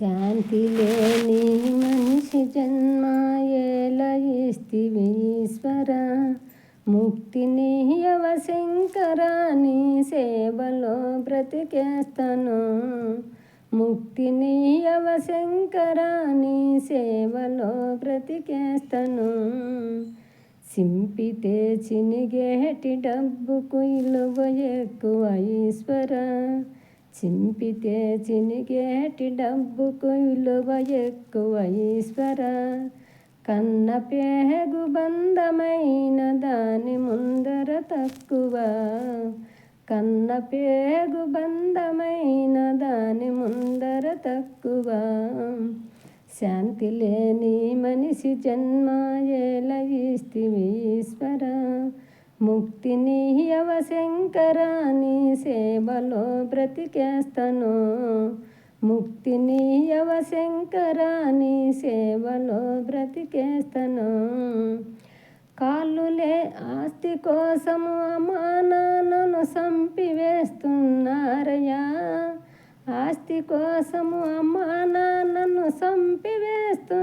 శాంతి లేని మనిషి జన్మ ఏలయిస్తివి ఈశ్వర? ముక్తిని యవ శంకర సేవలో బ్రతికేస్తాను. ముక్తిని యవ శంకర సేవలో బ్రతికేస్తాను. సింపితే చినిగేటి డబ్బుకు ఇలువ ఎక్కువ ఈశ్వర. చింపితే చినిగేటి డబ్బుకు విలువ ఎక్కువ ఈశ్వర. కన్న పేగు బంధమైన దాని ముందర తక్కువ. కన్న పేగు బంధమైన దాని ముందర తక్కువ. శాంతి లేని మనిషి జన్మ ఎలా ఈశ్వర. ముక్తిని అవశంకరాని సే సేవలో బ్రతికేస్తాను. ముక్తిని యవ శంకర సేవలో బ్రతికేస్తాను. కాళ్ళులే ఆస్తి కోసము అమానాలను సంపివేస్తున్నారయ్యా. ఆస్తి కోసము అమ్మానాన్నను సంపివేస్తున్నారయ్యా.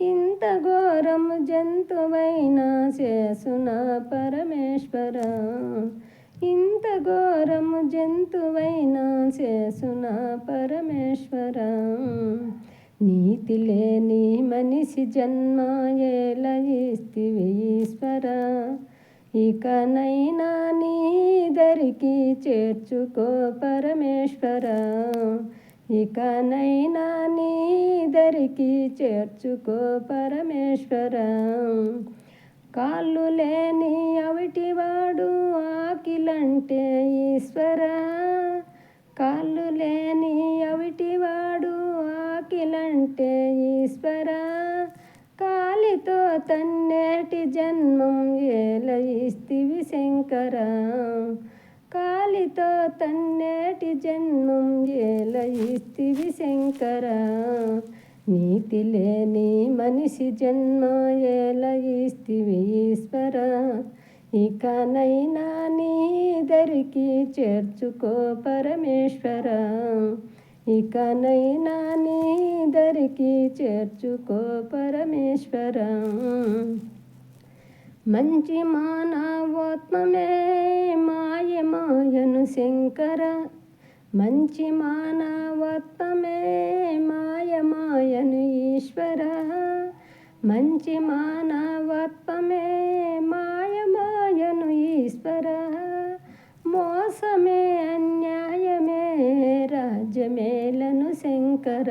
ఇంత ఘోరము జంతువైన చేసునా పరమేశ్వర. ఇంత ఘోరము జంతువైన చేసున పరమేశ్వర. నీతి లేని మనిషి జన్మ ఎలా ఈశ్వర. ఇకనైనా నీ దరికి చేర్చుకో పరమేశ్వర. ఇకనైనా నీ దరికి చేర్చుకో పరమేశ్వర. కాళ్ళు లేని అవిటివాడు ఆకిలంటే ఈశ్వర. కాళ్ళు లేని అవిటివాడు ఆకిలంటే ఈశ్వర. కాలితో తన్నేటి జన్మం ఏల ఇస్తివి శంకర. కాలితో తన్నేటి జన్మం ఏల ఇస్తివి శంకర. నీతి లేని మనిషి జన్మ ఎలా ఇస్తివి ఈశ్వర. ఇకనైనా నీ దరికి చేర్చుకో పరమేశ్వర. ఇకనైనా నీ దరికి చేర్చుకో పరమేశ్వర. మంచి మానవోత్మమే మాయ మాయను శంకర. మంచి మానవోత్తమే మాయ మాయను ఈశ్వర. మంచి మానవత్వమే మాయ మాయను ఈశ్వర. మోసమే అన్యాయమే రాజ్యమేలను శంకర.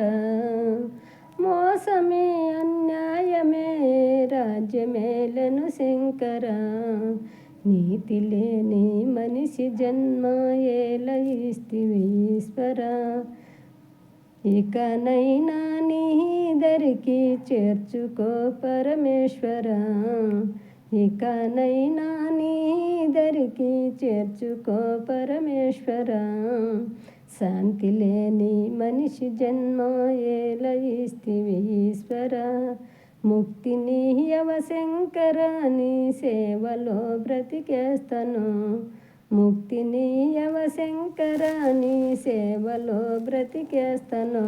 మోసమే అన్యాయమే రాజ్యమేలను శంకర. నీతి లేని మనిషి జన్మ ఏలయిస్తివీశ్వర ఇకనైనా నీ దరికి చేర్చుకో పరమేశ్వర. ఇకనైనా నీ దరికి చేర్చుకో పరమేశ్వర. శాంతి లేని మనిషి జన్మ ఏలయిస్తివి ఈశ్వర. ముక్తిని యవ నీ సేవలో బ్రతికేస్తాను. ముక్తిని యవ నీ సేవలో బ్రతికేస్తాను.